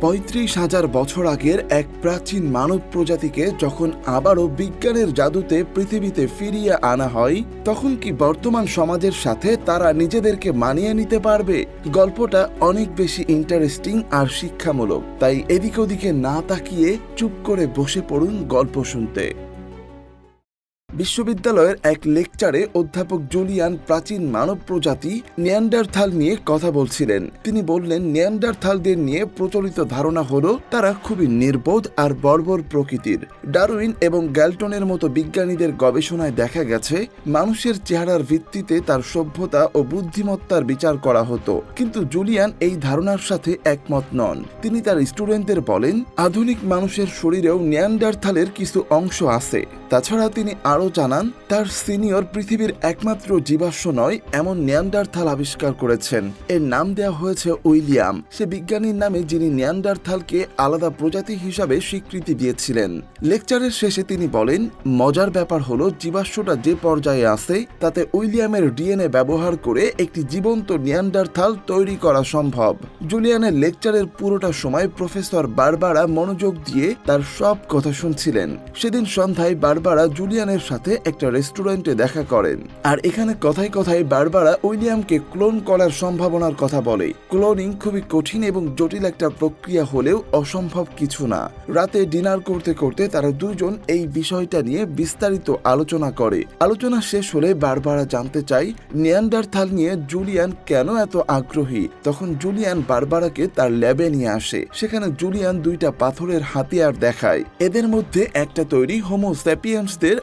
পঁয়ত্রিশ হাজার বছর আগের এক প্রাচীন মানব প্রজাতিকে যখন আবারও বিজ্ঞানের জাদুতে পৃথিবীতে ফিরিয়ে আনা হয়, তখন কি বর্তমান সমাজের সাথে তারা নিজেদেরকে মানিয়ে নিতে পারবে? গল্পটা অনেক বেশি ইন্টারেস্টিং আর শিক্ষামূলক। তাই এদিক ওদিকে না তাকিয়ে চুপ করে বসে পড়ুন গল্প শুনতে। বিশ্ববিদ্যালয়ের এক লেকচারে অধ্যাপক জুলিয়ান প্রাচীন মানব প্রজাতি নেয়ান্ডারথাল নিয়ে কথা বলছিলেন। তিনি বললেন, নেয়ান্ডারথালদের নিয়ে প্রচলিত ধারণা হলো, তারা খুবই নির্বোধ আর বর্বর প্রকৃতির। ডারউইন এবং গ্যালটনের মতো বিজ্ঞানীদের গবেষণায় দেখা গেছে, মানুষের চেহারার ভিত্তিতে তার সভ্যতা ও বুদ্ধিমত্তার বিচার করা হতো। কিন্তু জুলিয়ান এই ধারণার সাথে একমত নন। তিনি তার স্টুডেন্টদের বলেন, আধুনিক মানুষের শরীরেও নেয়ান্ডারথালের কিছু অংশ আছে। তাছাড়া তিনি আরও জানান, তার সিনিয়র পৃথিবীর একমাত্র জীবাশ্ম নয়, এমন নেয়ান্ডারথাল আবিষ্কার করেছেন। এর নাম দেওয়া হয়েছে উইলিয়াম। সে বিজ্ঞানীর নামে যিনি নেয়ান্ডারথালকে আলাদা প্রজাতি হিসাবে স্বীকৃতি দিয়েছিলেন। লেকচারের শেষে তিনি বলেন, মজার ব্যাপার হলো জীবাশ্মটা যে পর্যায়ে আছে, তাতে উইলিয়ামের ডিএনএ ব্যবহার করে একটি জীবন্ত নিয়ান্ডারথাল তৈরি করা সম্ভব। জুলিয়ানের লেকচারের পুরোটা সময় প্রফেসর বারবারা মনোযোগ দিয়ে তার সব কথা শুনছিলেন। সেদিন সন্ধ্যায় বারবারা জুলিয়ানের সাথে একটা রেস্টুরেন্টে দেখা করেন। আর এখানে কথায় কথায় বারবারা উইলিয়ামকে ক্লোন করার সম্ভাবনার কথা বলে। ক্লোনিং খুবই কঠিন এবং জটিল একটা প্রক্রিয়া হলেও অসম্ভব কিছু না। রাতে ডিনার করতে করতে তারা দুজন এই বিষয়টা নিয়ে বিস্তারিত আলোচনা করে। আলোচনা শেষ হলে বারবারা জানতে চাই নিয়ান্ডারথাল নিয়ে জুলিয়ান কেন এত আগ্রহী? তখন জুলিয়ান বারবারাকে তার ল্যাবে নিয়ে আসে। সেখানে জুলিয়ান দুইটা পাথরের হাতিয়ার দেখায়। এদের মধ্যে একটা তৈরি হোমো স্যাপিয়েন্সদের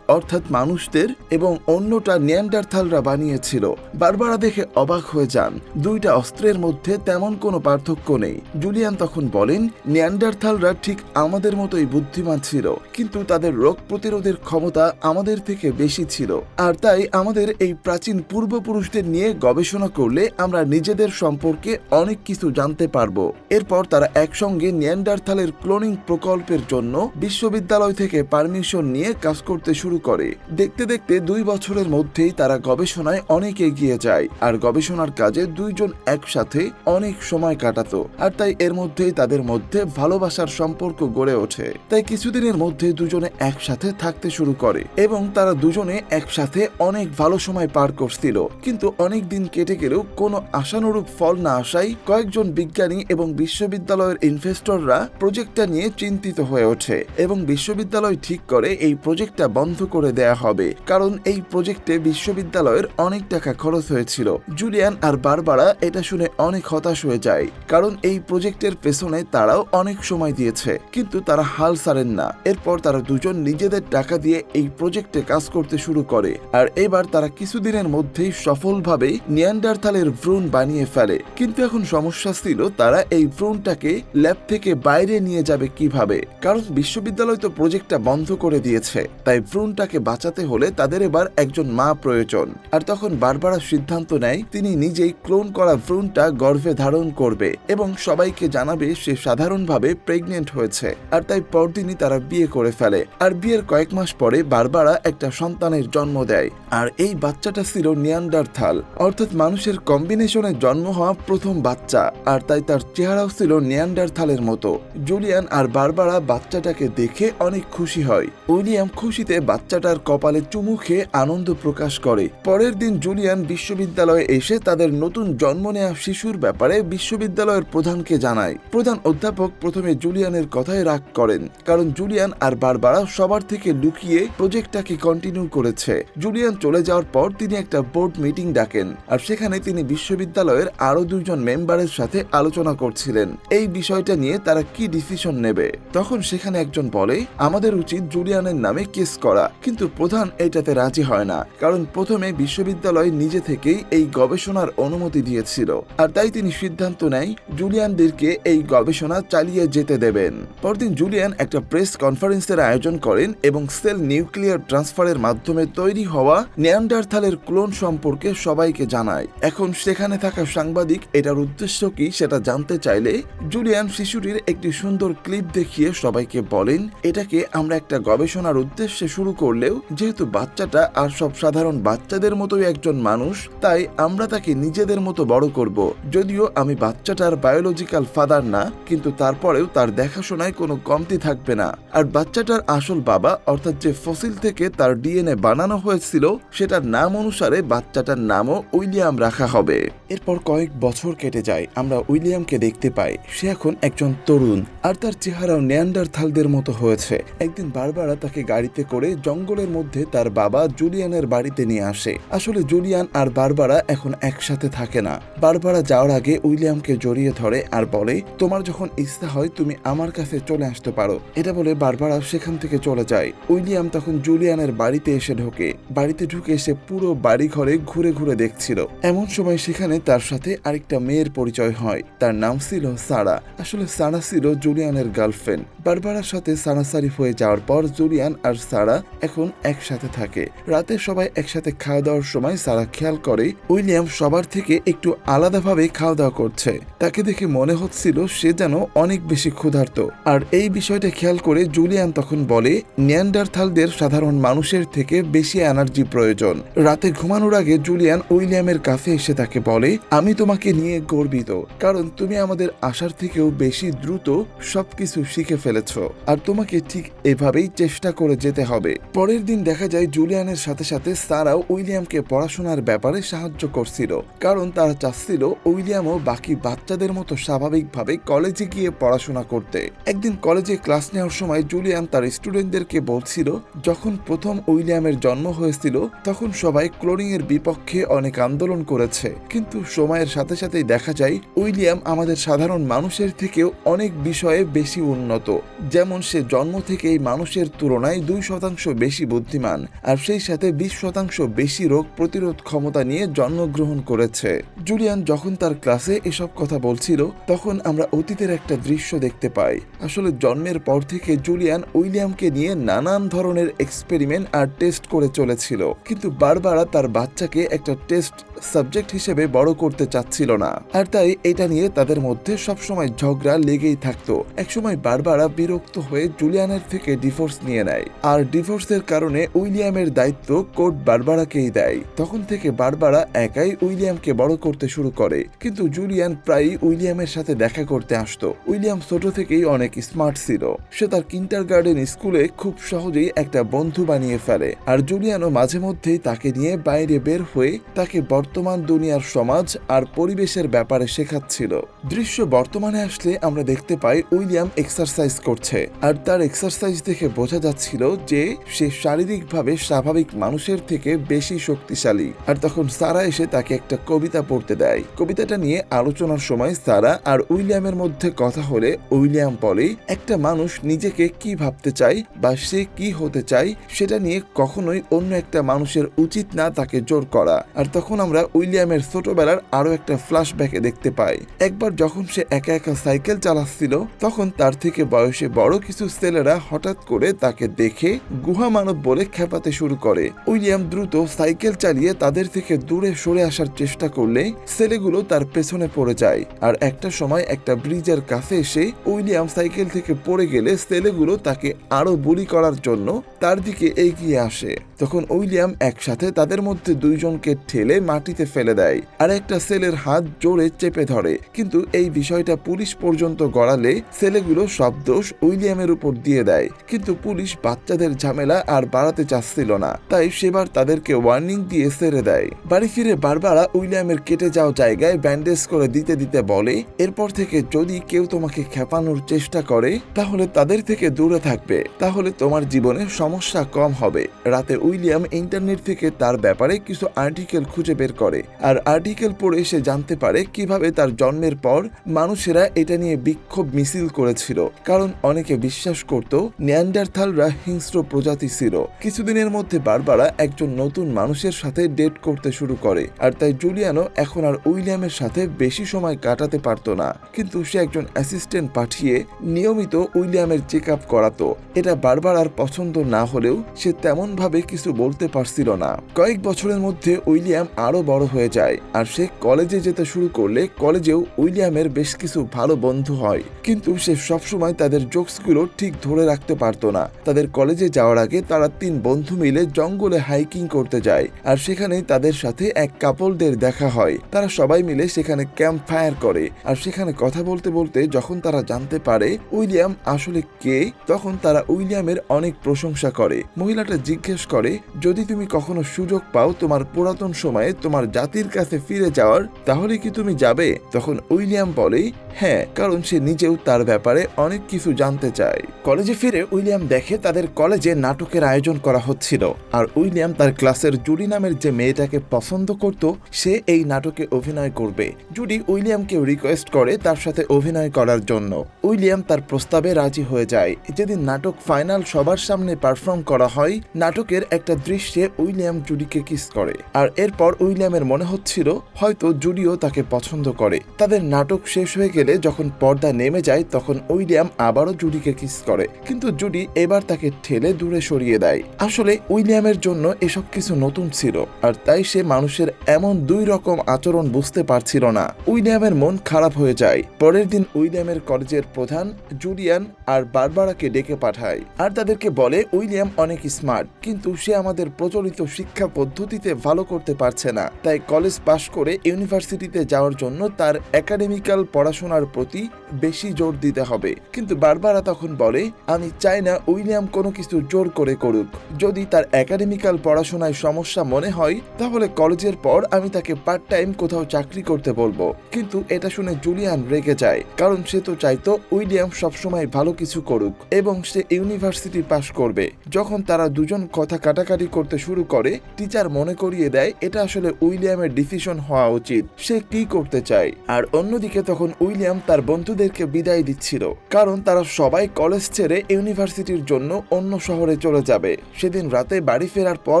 অর্থাৎ মানুষদের এবং অন্যটা নিয়ান্ডারথালরা বানিয়েছিল। বারবারা দেখে অবাক হয়ে যান। দুইটা অস্ত্রের মধ্যে তেমন কোনো পার্থক্য নেই। জুলিয়ান তখন বলেন, নিয়ান্ডারথালরা ঠিক আমাদের মতোই বুদ্ধিমান ছিল, কিন্তু তাদের রোগ প্রতিরোধের ক্ষমতা আমাদের থেকে বেশি ছিল। আর তাই আমাদের এই প্রাচীন পূর্বপুরুষদের নিয়ে গবেষণা করলে আমরা নিজেদের সম্পর্কে অনেক কিছু জানতে পারব। এরপর তারা একসঙ্গে নিয়ান্ডারথালের ক্লোনিং প্রকল্পের জন্য বিশ্ববিদ্যালয় থেকে পারমিশন নিয়ে কাজ করতে শুরু করে। দেখতে দেখতে দুই বছরের মধ্যেই তারা গবেষণায় অনেক এগিয়ে যায়, আর গবেষণার কাজে দুইজন একসাথে অনেক সময় কাটাতো, আর তাই এর মধ্যেই তাদের মধ্যে ভালোবাসার সম্পর্ক গড়ে ওঠে। তাই কিছুদিনের মধ্যে দুজনে একসাথে থাকতে শুরু করে, এবং তারা দুজনে একসাথে অনেক ভালো সময় পার করছিল, কিন্তু অনেক দিন কেটে গেলেও কোনো আশানুরূপ ফল না আসায় কয়েকজন বিজ্ঞানী এবং বিশ্ববিদ্যালয়ের ইনভেস্টররা প্রজেক্টটা নিয়ে চিন্তিত হয়ে ওঠে, এবং বিশ্ববিদ্যালয় ঠিক করে এই প্রজেক্টটা বন্ধ করে দেয়া হবে, কারণ এই প্রজেক্টে বিশ্ববিদ্যালয়ের অনেক টাকা খরচ হয়েছিল। জুলিয়ান আর বারবারা এটা শুনে অনেক হতাশ হয়ে যায়, কারণ এই প্রজেক্টের পেছনে তারাও অনেক সময় দিয়েছে, কিন্তু তারা হাল ছাড়েন না। এরপর তারা দুজন নিজেদের টাকা দিয়ে এই প্রজেক্টে কাজ করতে শুরু করে, আর এবার তারা কিছুদিনের মধ্যেই সফলভাবে নিয়ান্ডারথালের ভ্রূণ বানিয়ে ফেলে। কিন্তু এখন সমস্যা ছিল, তারা এই ভ্রূণটাকে ল্যাব থেকে বাইরে নিয়ে যাবে কীভাবে? কারণ বিশ্ববিদ্যালয় তো প্রজেক্টটা বন্ধ করে দিয়েছে, তাই ভ্রূণটাকে বাঁচাতে হলে তাদের এবার একজন মা প্রয়োজন। আর তখন বারবারা সিদ্ধান্ত নেয়, তিনি নিজেই ক্লোন করা ভ্রূণটা গর্ভে ধারণ করবে এবং সবাইকে জানাবে সে সাধারণভাবে প্রেগনেন্ট হয়েছে। আর তাই পরদিনই তারা বিয়ে করে ফেলে। আর বিয়ের কয়েক মাস পরে বারবারা একটা সন্তানের জন্ম দেয়। আর এই বাচ্চাটা ছিল নিয়ান্ডারথাল। অর্থাৎ মানুষের কম্বিনেশনে জন্ম হওয়া প্রথম বাচ্চা। আর তাই তার চেহারাও ছিল নিয়ান্ডারথালের মতো। জুলিয়ান আর বারবারা বাচ্চাটাকে দেখে অনেক খুশি হয়। উইলিয়াম খুশিতে বাচ্চাটার কপালে চুমু খেয়ে আনন্দ প্রকাশ করে। পরের দিন জুলিয়ান বিশ্ববিদ্যালয়ে এসে তাদের নতুন জন্ম নেওয়া শিশুর ব্যাপারে বিশ্ববিদ্যালয়ের প্রধানকে জানায়। প্রধান অধ্যাপক প্রথমে জুলিয়ানের কথায় রাগ করেন, কারণ জুলিয়ান আর বারবারা সবার থেকে লুকিয়ে প্রজেক্টটাকে কন্টিনিউ করেছে। জুলিয়ান চলে যাওয়ার পর তিনি একটা বোর্ড মিটিং ডাকেন, আর সেখানে তিনি বিশ্ববিদ্যালয়ের আরও দুজন মেম্বারের সাথে আলোচনা করছিলেন। এই বিষয়টা নিয়ে তারা কি ডিসিশন নেবে? তখন সেখানে একজন বলে, আমাদের উচিত জুলিয়ানের নামে কেস করা। কিন্তু প্রধান এটাতে রাজি হয় না, কারণ প্রথমে বিশ্ববিদ্যালয় নিজে থেকেই এই গবেষণার অনুমতি দিয়েছিল। আর তাই তিনি সিদ্ধান্ত নেয়, জুলিয়ানদেরকে এই গবেষণা চালিয়ে যেতে দেবেন। পরদিন জুলিয়ান একটা প্রেস কনফারেন্সের আয়োজন করেন এবং সেল নিউক্লিয়ার ট্রান্সফারের মাধ্যমে তৈরি হওয়া নেয়ান্ডারথালের ক্লোন সম্পর্কে সবাইকে জানায়। এখন সেখানে থাকা সাংবাদিক এটার উদ্দেশ্য কি সেটা জানতে চাইলে জুলিয়ান শিশুটির একটি সুন্দর ক্লিপ দেখিয়ে সবাইকে বলেন, এটাকে আমরা একটা গবেষণার উদ্দেশ্যে শুরু করলে হলেও যেহেতু বাচ্চাটা আর সব সাধারণ বাচ্চাদের মতোই একজন মানুষ, তাই আমরা তাকে নিজেদের মতো বড় করব। যদিও আমি বাচ্চাটার বায়োলজিক্যাল ফাদার না, কিন্তু তারপরেও তার দেখাশোনায় কোনো কমতি থাকবে না। আর বাচ্চাটার আসল বাবা, অর্থাৎ যে ফসিল থেকে তার ডিএনএ বানানো হয়েছিল, সেটার নাম অনুসারে বাচ্চাটার নামও উইলিয়াম রাখা হবে। এরপর কয়েক বছর কেটে যায়, আমরা উইলিয়ামকে দেখতে পাই। সে এখন একজন তরুণ, আর তার চেহারাও নেয়ান্ডারথালদের মতো হয়েছে। একদিন বারবারা তাকে গাড়িতে করে জঙ্গলের মধ্যে তার বাবা জুলিয়ানের বাড়িতে নিয়ে আসে। আসলে জুলিয়ান আর বারবারা এখন একসাথে থাকে না। বারবারা যাওয়ার আগে উইলিয়ামকে জড়িয়ে ধরে আর বলে, তোমার যখন ইচ্ছা হয় তুমি আমার কাছে চলে আসতে পারো। এটা বলে বারবারা সেখান থেকে চলে যায়। উইলিয়াম তখন জুলিয়ানের বাড়িতে এসে ঢোকে। বাড়িতে ঢুকে সে পুরো বাড়ি ঘরে ঘুরে ঘুরে দেখছিল। এমন সময় সেখানে তার সাথে আরেকটা মেয়ের পরিচয় হয়। তার নাম ছিল সারা। আসলে সারা ছিল জুলিয়ানের গার্লফ্রেন্ড। বারবারার সাথে সারা সারাসারি হয়ে যাওয়ার পর জুলিয়ান আর সারা এখন একসাথে থাকে। রাতে সবাই একসাথে খাওয়া দাওয়ার সময় সারা খেয়াল করে, উইলিয়াম সবার থেকে একটু আলাদাভাবে খাওয়া দাওয়া করছে। তাকে দেখে মনে হচ্ছিল সে যেন অনেক বেশি ক্ষুধার্ত। আর এই বিষয়টা খেয়াল করে জুলিয়ান তখন বলে, নিয়ান্ডারথালদের সাধারণ মানুষের থেকে বেশি এনার্জি প্রয়োজন। রাতে ঘুমানোর আগে জুলিয়ান উইলিয়ামের কাছে এসে তাকে বলে, আমি তোমাকে নিয়ে গর্বিত, কারণ তুমি আমাদের আশার থেকেও বেশি দ্রুত সবকিছু শিখে ফেলেছ। আর তোমাকে ঠিক এভাবেই চেষ্টা করে যেতে হবে। পরের দিন দেখা যায় জুলিয়ানের সাথে সাথে সারাও উইলিয়ামকে পড়াশোনার ব্যাপারে সাহায্য করছিল। কারণ তারা চাচ্ছিল উইলিয়ামও বাকি বাচ্চাদের মতো স্বাভাবিকভাবে কলেজে গিয়ে পড়াশোনা করতে। একদিন কলেজে ক্লাস নেওয়ার সময় জুলিয়ান তার স্টুডেন্টদেরকে বলছিল, যখন প্রথম উইলিয়ামের জন্ম হয়েছিল, তখন সবাই ক্লোরিং এর বিপক্ষে অনেক আন্দোলন করেছে। কিন্তু সময়ের সাথে সাথেই দেখা যায়, উইলিয়াম আমাদের সাধারণ মানুষের থেকেও অনেক বিষয়ে বেশি উন্নত। যেমন সে জন্ম থেকেই মানুষের তুলনায় দুই শতাংশ বেশি বুদ্ধিমান, আর সেই সাথে বিশ শতাংশ বেশি রোগ প্রতিরোধ ক্ষমতা নিয়ে জন্মগ্রহণ করেছে। জুলিয়ান যখন তার ক্লাসে এসব কথা বলছিল, তখন আমরা অতীতের একটা দৃশ্য দেখতে পাই। আসলে জন্মের পর থেকে জুলিয়ান উইলিয়ামকে নিয়ে নানান ধরনের এক্সপেরিমেন্ট আর টেস্ট করে চলেছিল, কিন্তু বারবার তার বাচ্চাকে একটা টেস্ট সাবজেক্ট হিসেবে বড় করতে চাচ্ছিল না। আর তাই এটা নিয়ে তাদের মধ্যে সবসময় ঝগড়া লেগেই থাকতো। একসময় বারবারা বিরক্ত হয়ে জুলিয়ানের থেকে ডিভোর্স নিয়ে নেয়। আর ডিভোর্সের কারণে উইলিয়ামের দায়িত্ব কোর্ট বারবারাকেই দেয়। তখন থেকে বারবারা একাই উইলিয়ামকে বড় করতে শুরু করে। কিন্তু জুলিয়ান প্রায়ই উইলিয়ামের সাথে দেখা করতে আসতো। উইলিয়াম ছোট থেকেই অনেক স্মার্ট ছিল। সে তার কিন্টার গার্ডেন স্কুলে খুব সহজেই একটা বন্ধু বানিয়ে ফেলে। আর জুলিয়ানও মাঝে মধ্যেই তাকে নিয়ে বাইরে বের হয়ে তাকে বর্তমান দুনিয়ার সমাজ আর পরিবেশের ব্যাপারে শেখাচ্ছিল। দৃশ্য বর্তমানে আসলে আমরা দেখতে পাই উইলিয়াম এক্সারসাইজ করছে। আর তার এক্সারসাইজ দেখে বোঝা যাচ্ছিল যে সে শারীরিকভাবে স্বাভাবিক মানুষের থেকে বেশি শক্তিশালী। আর তখন সারা এসে তাকে একটা কবিতা পড়তে দেয়। কবিতাটা নিয়ে আলোচনার সময় সারা আর উইলিয়ামের মধ্যে কথা হলে উইলিয়াম বলে, একটা মানুষ নিজেকে কি ভাবতে চায় বা সে কি হতে চায় সেটা নিয়ে কখনোই অন্য একটা মানুষের উচিত না তাকে জোর করা। আর তখন আমরা উইলিয়ামের ছোটবেলার আরও একটা ফ্ল্যাশব্যাকে দেখতে পাই। একবার যখন সে একা একা সাইকেল চালাচ্ছিল, তখন তার থেকে বয়সে বড় কিছু ছেলেরা হঠাৎ করে তাকে দেখে গুহা মানব বলে খেপাতে শুরু করে। উইলিয়াম দ্রুত সাইকেল চালিয়ে তাদের থেকে দূরে সরে আসার চেষ্টা করলে ছেলেগুলো তার পেছনে পড়ে যায়। আর একটা সময় একটা ব্রিজের কাছে এসে উইলিয়াম সাইকেল থেকে পড়ে গেলে ছেলেগুলো তাকে আরও বুলি করার জন্য তার দিকে এগিয়ে আসে। তখন উইলিয়াম একসাথে তাদের মধ্যে দুইজনকে ঠেলে মাটিতে ফেলে দেয় আর একটা সেলের হাত জোরে চেপে ধরে। কিন্তু এই বিষয়টা পুলিশ পর্যন্ত গড়ালে ছেলেগুলো সব দোষ উইলিয়ামের উপর দিয়ে দেয়। কিন্তু পুলিশ বাচ্চাদের ঝামেলা আর বাড়াতে চাচ্ছিল না। তাই সেবার তাদেরকে ওয়ার্নিং দিয়ে ছেড়ে দেয়। বাড়ি ফিরে বারবারা উইলিয়ামের কেটে যাওয়া জায়গায় ব্যান্ডেজ করে দিতে দিতে বলে, এরপর থেকে যদি কেউ তোমাকে খেপানোর চেষ্টা করে, তাহলে তাদের থেকে দূরে থাকবে। তাহলে তোমার জীবনে সমস্যা কম হবে। রাতে উইলিয়াম ইন্টারনেট থেকে তার ব্যাপারে কিছু আর্টিকেল খুঁজে বের করে। আর আর্টিকেল পড়ে সে জানতে পারে কীভাবে তার জন্মের পর মানুষেরা এটা নিয়ে বিক্ষোভ মিছিল করেছিল। কারণ অনেকে বিশ্বাস করত, নেয়ান্ডারথালরা হিংস্র প্রজাতি ছিল। কিছুদিনের মধ্যে বারবারা একজন নতুন মানুষের সাথে ডেট করতে শুরু করে। আর তাই জুলিয়ানো এখন আর উইলিয়ামের সাথে বেশি সময় কাটাতে পারতো না। কিন্তু সে একজন অ্যাসিস্ট্যান্ট পাঠিয়ে নিয়মিত উইলিয়ামের চেক আপ করাতো। এটা বারবার আর পছন্দ না হলেও সে তেমন ভাবে কিছু বলতে পারছিল না। কয়েক বছরের মধ্যে উইলিয়াম আরও বড় হয়ে যায় আর সে কলেজে যেতে শুরু করলে কলেজেও উইলিয়ামের বেশ কিছু ভালো বন্ধু হয়। কিন্তু সে সবসময় তাদের জোকসগুলো ঠিক ধরে রাখতে পারতো না। তাদের কলেজে যাওয়ার আগে তারা তিন বন্ধু মিলে জঙ্গলে হাইকিং করতে যায় আর সেখানেই তাদের সাথে এক কাপলদের দেখা হয়। তারা সবাই মিলে সেখানে ক্যাম্প ফায়ার করে আর সেখানে কথা বলতে বলতে যখন তারা জানতে পারে উইলিয়াম আসলে কে, তখন তারা উইলিয়ামের অনেক প্রশংসা করে। মহিলাটা জিজ্ঞেস করে, যদি তুমি কখনো সুযোগ পাও তোমার পুরাতন সময়ে তোমার জাতির কাছে ফিরে যাওয়ার, তাহলে কি তুমি যাবে? তখন উইলিয়াম বলে হ্যাঁ কারণ সে নিজেও তার ব্যাপারে অনেক কিছু জানতে চায়। কলেজে ফিরে উইলিয়াম দেখে তাদের কলেজে নাটকের আয়োজন করা হচ্ছিল। আর উইলিয়াম তার ক্লাসের জুডি নামের যে মেয়েটাকে পছন্দ করত, সে এই নাটকে অভিনয় করবে। জুডি উইলিয়ামকে রিকোয়েস্ট করে তার সাথে অভিনয় করার জন্য। উইলিয়াম তার প্রস্তাবে রাজি হয়ে যায়। যেদিন নাটক ফাইনাল সবার সামনে পারফর্ম করা হয় নাটকের একটা দৃশ্যে উইলিয়াম জুডিকে কিস করে। আর এরপর উইলিয়ামের মনে হচ্ছিল, হয়তো জুডিও তাকে পছন্দ করে। তাদের নাটক শেষ হয়ে গেলে যখন পর্দা নেমে যায়, তখন উইলিয়াম আবারও জুডিকে কিস করে। কিন্তু জুডি এবার তাকে ঠেলে দূরে সরিয়ে দেয়। আসলে উইলিয়ামের জন্য এসব কিছু নতুন ছিল, আর তাই সে মানুষের এমন দুই রকম আচরণ বুঝতে পারছিল না। উইলিয়ামের মন খারাপ হয়ে যায়। পরের দিন উইলিয়ামের কলেজের প্রধান জুলিয়ান আর বারবারাকে ডেকে পাঠায়। আর তাদেরকে বলে উইলিয়াম অনেক স্মার্ট, কিন্তু সে আমাদের প্রচলিত শিক্ষা পদ্ধতিতে ভালো করতে পারছে না। তাই কলেজ পাশ করে ইউনিভার্সিটিতে যাওয়ার জন্য তার একাডেমিক্যাল পড়াশোনার প্রতি বেশি জোর দিতে হবে। কিন্তু বারবারা তখন বলে, আমি চাই না উইলিয়াম কোনো কিছু জোর করে করুক। যদি তার একাডেমিক্যাল পড়াশোনায় সমস্যা মনে হয়, তাহলে কলেজের পর আমি তাকে পার্ট টাইম কোথাও চাকরি করতে বলব। কিন্তু এটা শুনে জুলিয়ান রেগে যায়, কারণ সে তো চাইতো উইলিয়াম সবসময় ভালো কিছু করুক এবং সে ইউনিভার্সিটি পাশ করবে। যখন তারা দুজন কথা কাটাকাটি করতে শুরু করে, টিচার মনে করিয়ে দেয়, এটা আসলে উইলিয়ামের ডিসিশন হওয়া উচিত। সে কি করতে চায়? আর অন্যদিকে তখন উইলিয়াম তার বন্ধুদেরকে বিদায় দিচ্ছিল, কারণ তারা সবাই কলেজ ছেড়ে ইউনিভার্সিটির জন্য অন্য শহরে চলে যাবে। সেদিন রাতে বাড়ি ফেরার পর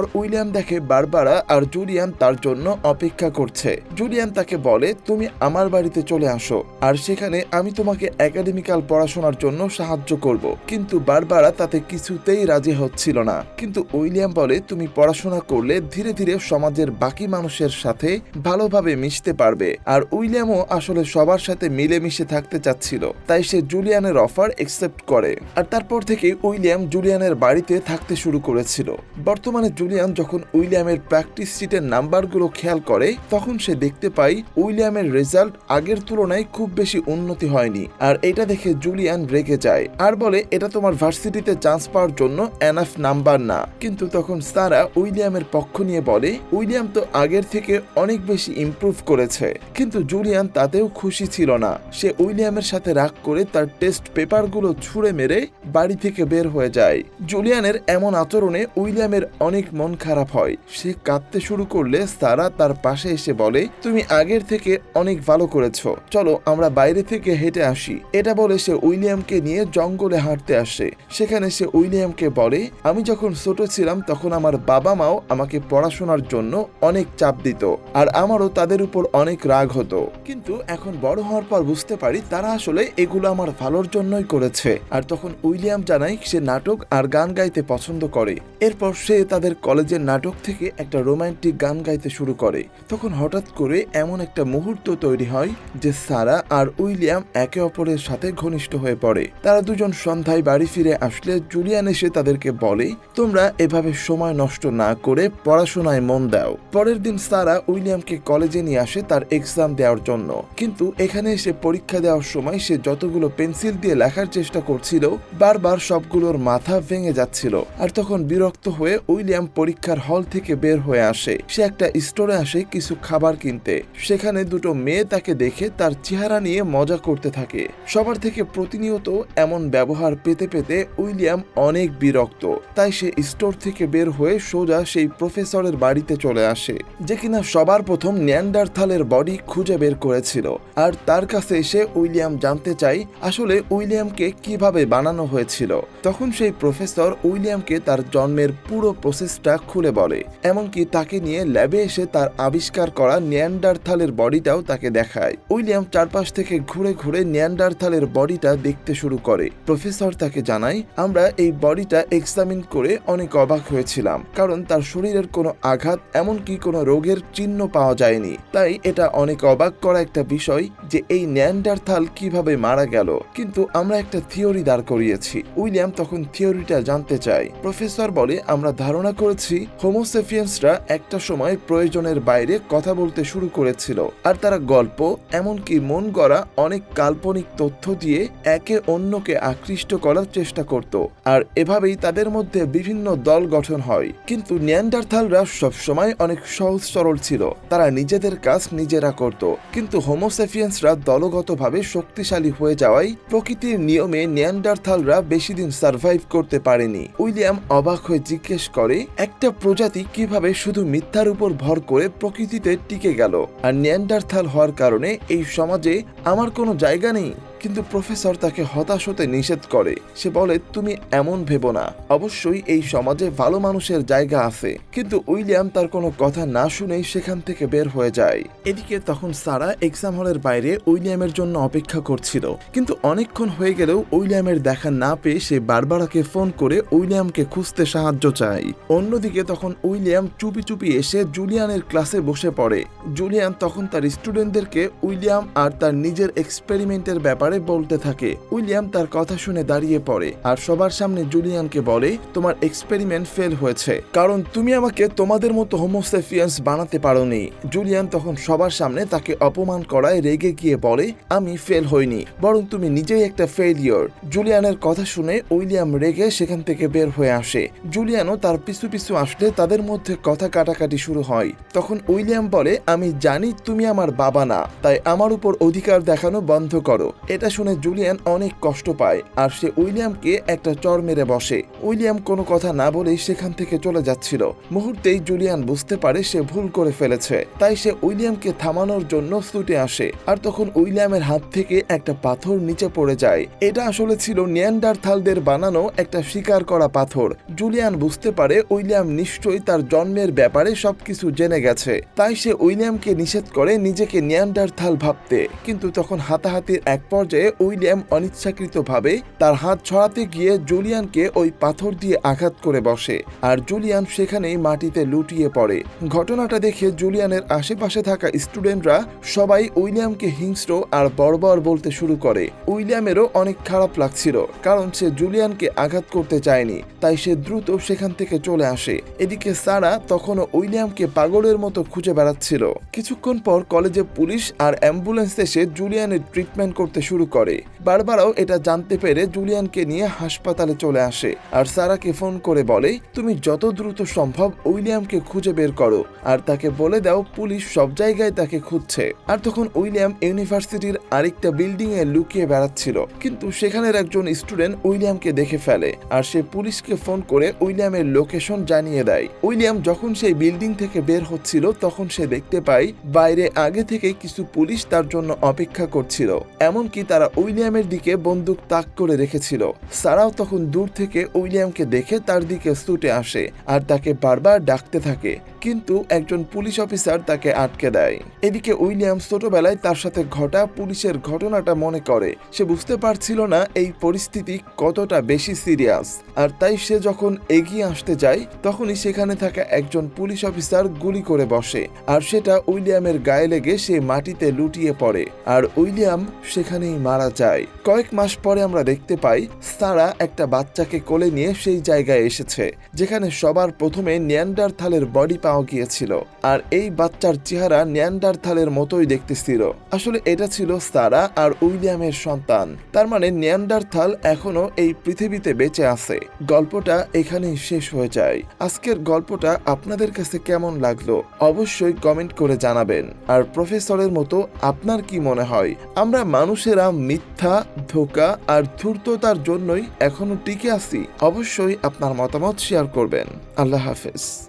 উইলিয়াম দেখে বারবারা আর জুলিয়ান তার জন্য অপেক্ষা করছে। জুলিয়ান তাকে বলে, তুমি আমার বাড়িতে চলে আসো, আর সেখানে আমি তোমাকে একাডেমিক্যাল পড়াশোনার জন্য সাহায্য করব। কিন্তু বারবারা তাতে কিছুতেই রাজি হচ্ছিল না। কিন্তু উইলিয়াম বলে, তুমি পড়াশোনা করলে ধীরে ধীরে সমাজের বাকি মানুষের সাথে ভালোভাবে মিশতে পারবে। আর উইলিয়ামও আসলে সবার সাথে মিলেমিশে থাকতে চাচ্ছিল। তাই সে জুলিয়ানের অফার একসেপ্ট করে। আর তারপর থেকে উইলিয়াম জুলিয়ানের বাড়িতে থাকতে শুরু করেছিল। বর্তমানে জুলিয়ান যখন উইলিয়ামের প্র্যাকটিস সিটের নাম্বারগুলো খেয়াল করে, তখন সে দেখতে পায় উইলিয়ামের রেজাল্ট আগের তুলনায় খুব বেশি উন্নতি হয়নি। আর এটা দেখে জুলিয়ান রেগে যায়। আর বলে, এটা তোমার ভার্সিটিতে চান্স পাওয়ার জন্য এনাফ নাম্বার না। কিন্তু তখন সারা উইলিয়ামের পক্ষ নিয়ে বলে, উইলিয়াম তো আগের থেকে অনেক বেশি ইমপ্রুভ করেছে। কিন্তু জুলিয়ান তাতেও খুশি ছিল না। সে উইলিয়ামের সাথে রাগ করে তার টেস্ট পেপারগুলো ছুঁড়ে মেরে বাড়ি থেকে বের হয়ে যায়। জুলিয়ানের এমন আচরণে উইলিয়ামের অনেক মন খারাপ হয়। সে কাঁদতে শুরু করলে সারা তার পাশে এসে বলে, তুমি আগের থেকে অনেক ভালো করেছ। চলো আমরা বাইরে থেকে হেঁটে আসি। এটা বলে সে উইলিয়ামকে নিয়ে জঙ্গলে হাঁটতে আসে। সেখানে সে উইলিয়ামকে বলে আমি যখন ছোট ছিলাম তখন আমার বাবা মাও আমাকে পড়াশোনার জন্য অনেক চাপ দিত আর আমারও তাদের উপর অনেক রাগ হতো। কিন্তু এখন বড় হওয়ার পর বুঝতে পারি তারা আসলে এগুলো আমার ভালোর জন্যই করেছে। আর তখন উইলিয়াম জানায় সে নাটক আর গান গাইতে পছন্দ করে। এরপর সে তাদের কলেজের নাটক থেকে একটা রোমান্টিক গান গাইতে শুরু করে। তখন হঠাৎ করে এমন একটা মুহূর্ত তৈরি হয় যে সারা আর উইলিয়াম একে অপরের সাথে ঘনিষ্ঠ হয়ে পড়ে। তারা দুজন সন্ধ্যায় বাড়ি ফিরে আসলে জুলিয়ান এসে তাদেরকে বলে, তোমরা এভাবে সময় নষ্ট না করে পড়াশোনায় মন দাও। পরের দিন সারা উইলিয়ামকে কলেজে নিয়ে আসে তার এক্সাম দেওয়ার জন্য। কিন্তু এখানে এসে পরীক্ষা দেওয়ার সময় সে যতগুলো পেন্সিল দিয়ে লেখার চেষ্টা করছিল, বারবার সবগুলোর মাথা ভেঙে যাচ্ছিল। আর তখন বিরক্ত হয়ে উইলিয়াম পরীক্ষার হল থেকে বের হয়ে আসে। সে একটা স্টোরে আসে কিছু খাবার কিনতে। সেখানে দুটো মেয়ে তাকে দেখে তার চেহারা নিয়ে মজা করতে থাকে। সবার থেকে প্রতিনিয়ত এমন ব্যবহার পেতে পেতে উইলিয়াম অনেক বিরক্ত তাই সে স্টোর থেকে বের হয়ে সোজা সেই প্রফেসরের বাড়িতে চলে আসে, যে কিনা সবার প্রথম নিয়ান্ডারথালের বডি খুঁজে বের করেছিল। আর তার কাছে এসে উইলিয়াম জানতে চাই আসলে উইলিয়ামকে কীভাবে বানানো হয়েছিল। তখন সেই প্রফেসর উইলিয়ামকে তার জন্মের পুরো প্রসেসটা খুলে বলে, এমনকি তাকে নিয়ে ল্যাবে এসে তার আবিষ্কার করা নিয়ান্ডারথালের বডিটাও তাকে দেখায়। উইলিয়াম চারপাশ থেকে ঘুরে ঘুরে নিয়ান্ডারথালের বডিটা দেখতে শুরু করে। প্রফেসর তাকে জানায়, আমরা এই বডিটা এক্সামিন করে অনেক অবাক হয়েছিলাম, কারণ তার শরীরের কোনো আঘাত এমনকি কোনো রোগের চিহ্ন পাওয়া যায়নি। তাই এটা অনেক অবাক করা একটা বিষয় যে এই নিয়ান্ডারথাল কীভাবে মারা গেল। কিন্তু আমরা একটা থিওরি দাঁড় করিয়েছি। উইলিয়াম তখন থিওরিটা জানতে চায়। প্রফেসর বলে, আমরা ধারণা করেছি হোমোসেফিয়েন্সরা একটা সময় প্রয়োজনের বাইরে কথা বলতে শুরু করেছিল। আর তারা গল্প, এমনকি মন গড়া অনেক কাল্পনিক তথ্য দিয়ে একে অন্যকে আকৃষ্ট করার চেষ্টা করত। আর এভাবেই তাদের মধ্যে বিভিন্ন দল গঠন হয়। কিন্তু নিয়ান্ডারথালরা সবসময় অনেক সহজ সরল ছিল। তারা নিজেদের কাজ নিজেরা করত। কিন্তু হোমোসেফিয়েন্সরা দলগতভাবে শক্তিশালী হয়ে যাওয়ায় প্রকৃতির নিয়মে নিয়ান্ডারথালরা বেশি দিন সার্ভাইভ করতে পারেনি। উইলিয়াম অবাক হয়ে জিজ্ঞেস করে, একটা প্রজাতি কীভাবে শুধু মিথ্যার উপর ভর করে প্রকৃতিতে টিকে গেল? আর নিয়ান্ডারথাল হওয়ার কারণে এই সমাজে আমার কোনো জায়গা নেই? কিন্তু প্রফেসর তাকে হতাশ হতে নিষেধ করে। সে বলে, তুমি এমন ভেবো না। অবশ্যই এই সমাজে ভালো মানুষের জায়গা আছে। কিন্তু উইলিয়াম তার কোনো কথা না শুনেই সেখান থেকে বের হয়ে যায়। এদিকে তখন সারা এক্সাম হলের বাইরে উইলিয়ামের জন্য অপেক্ষা করছিল। কিন্তু অনেকক্ষণ হয়ে গেলেও উইলিয়ামের দেখা না পেয়ে সে বারবারাকে ফোন করে উইলিয়ামকে খুঁজতে সাহায্য চায়। অন্যদিকে তখন উইলিয়াম চুপি চুপি এসে জুলিয়ানের ক্লাসে বসে পড়ে। জুলিয়ান তখন তার স্টুডেন্টদেরকে উইলিয়াম আর তার নিজের এক্সপেরিমেন্টের ব্যাপারে বলতে থাকে। উইলিয়াম তার কথা শুনে দাঁড়িয়ে পড়ে আর সবার সামনে জুলিয়ানকে বলে, তোমার এক্সপেরিমেন্ট ফেল হয়েছে। কারণ তুমি আমাকে তোমাদের মতো হোমোসেফিয়েন্স বানাতে পারোনি। জুলিয়ান তখন সবার সামনে তাকে অপমান করায় রেগে গিয়ে বলে, আমি ফেল হইনি, বরং তুমি নিজেই একটা ফেলিওর জুলিয়ানের কথা শুনে উইলিয়াম রেগে সেখান থেকে বের হয়ে আসে। জুলিয়ানও তার পিছু পিছু আসলে তাদের মধ্যে কথা কাটাকাটি শুরু হয়। তখন উইলিয়াম বলে, আমি জানি তুমি আমার বাবা না, তাই আমার উপর অধিকার দেখানো বন্ধ করো। এটা শুনে জুলিয়ান অনেক কষ্ট পায়, আর সে উইলিয়ামকে একটা চর মেরে বসে। উইলিয়াম কোনো কথা না বলেই সেখান থেকে চলে যাচ্ছিল। মুহূর্তেই জুলিয়ান বুঝতে পারে সে ভুল করে ফেলেছে, তাই সে উইলিয়ামকে থামানোর জন্য ছুটে আসে, আর তখন উইলিয়ামের হাত থেকে একটা পাথর নিচে পড়ে যায়। এটা আসলে ছিল নিয়ান্ডারথালদের বানানো একটা শিকার করা পাথর। জুলিয়ান বুঝতে পারে উইলিয়াম নিশ্চয়ই তার জন্মের ব্যাপারে সবকিছু জেনে গেছে, তাই সে উইলিয়ামকে নিষেধ করে নিজেকে নিয়ান্ডারথাল ভাবতে। কিন্তু তখন হাতাহাতির এক পর্যায়ে উইলিয়াম অনিচ্ছাকৃতভাবে তার হাত ছড়াতে গিয়ে জুলিয়ানকে ওই পাথর দিয়ে আঘাত করে বসে। আর জুলিয়ান সেখানেই মাটিতে লুটিয়ে পড়ে। ঘটনাটা দেখে জুলিয়ানের আশেপাশে থাকা স্টুডেন্টরা সবাই উইলিয়ামকে হিংস্র আর বর্বর বলতে শুরু করে। উইলিয়ামেরও অনেক খারাপ লাগছিল, কারণ সে জুলিয়ানকে আঘাত করতে চায়নি, তাই সে দ্রুত সেখান থেকে চলে আসে। এদিকে সারা তখনও উইলিয়ামকে পাগলের মতো খুঁজে বেড়াচ্ছিল। কিছুক্ষণ পর কলেজে পুলিশ আর অ্যাম্বুলেন্স এসে জুলিয়ানের ট্রিটমেন্ট করতে শুরু করে। বারবারও এটা জানতে পেরে জুলিয়ানকে নিয়ে হাসপাতালে চলে আসে। আর সারাকে ফোন করে বলে, তুমি যত দ্রুত সম্ভব উইলিয়ামকে খুঁজে বের করো। আর তাকে বলে দাও, পুলিশ সব জায়গায় তাকে খুঁজছে। আর তখন উইলিয়াম ইউনিভার্সিটির আরেকটা বিল্ডিং এ লুকিয়ে বেড়াচ্ছিল। কিন্তু সেখানের একজন স্টুডেন্ট উইলিয়ামকে দেখে ফেলে। আর সে পুলিশকে ফোন করে উইলিয়ামের লোকেশন জানিয়ে দেয়। উইলিয়াম যখন সেই বিল্ডিং থেকে বের হচ্ছিল, তখন সে দেখতে পায়, বাইরে আগে থেকে কিছু পুলিশ তার জন্য অপেক্ষা করছিল। এমনকি তারা উইলিয়ামের দিকে বন্দুক তাক করে রেখেছিল। সারাও তখন দূর থেকে উইলিয়ামকে দেখে তার দিকে ছুটে আসে আর তাকে বারবার ডাকতে থাকে। কিন্তু একজন পুলিশ অফিসার তাকে আটকে দেয়। এদিকে উইলিয়াম ছোটবেলায় তার সাথে ঘটা পুলিশের ঘটনাটা মনে করে। সে বুঝতে পারছিল না এই পরিস্থিতি কতটা বেশি সিরিয়াস। আর তাই সে যখন এগিয়ে আসতে যায়, তখনই সেখানে থাকা একজন পুলিশ অফিসার গুলি করে বসে। আর সেটা উইলিয়ামের গায়ে লেগে সে মাটিতে লুটিয়ে পড়ে। আর উইলিয়াম সেখানেই মারা যায়। কয়েক মাস পরে আমরা দেখতে পাই, সারা একটা বাচ্চাকে কোলে নিয়ে সেই জায়গায় এসেছে, যেখানে সবার প্রথমে নিয়ান্ডার থালের বডি পাওয়া গিয়েছিল। আর এই বাচ্চার চেহারা নিয়ান্ডার থালের মতোই দেখতেছিল। আসলে এটা ছিল সারা আর উইলিয়ামের সন্তান। তার মানে নিয়ান্ডার থাল এখনও এই পৃথিবীতে বেঁচে আছে। গল্পটা এখানেই শেষ হয়ে যায়। আজকের গল্পটা আপনাদের কাছে কেমন লাগল অবশ্যই কমেন্ট করে জানাবেন। আর প্রফেসরের মতো আপনার কি মনে হয়? আমরা মানুষেরা মিথ্যা, ধোকা আর ধূর্ততার জন্যই এখনও টিকে আছি। অবশ্যই আপনার মতামত শেয়ার করবেন। আল্লাহ হাফেজ।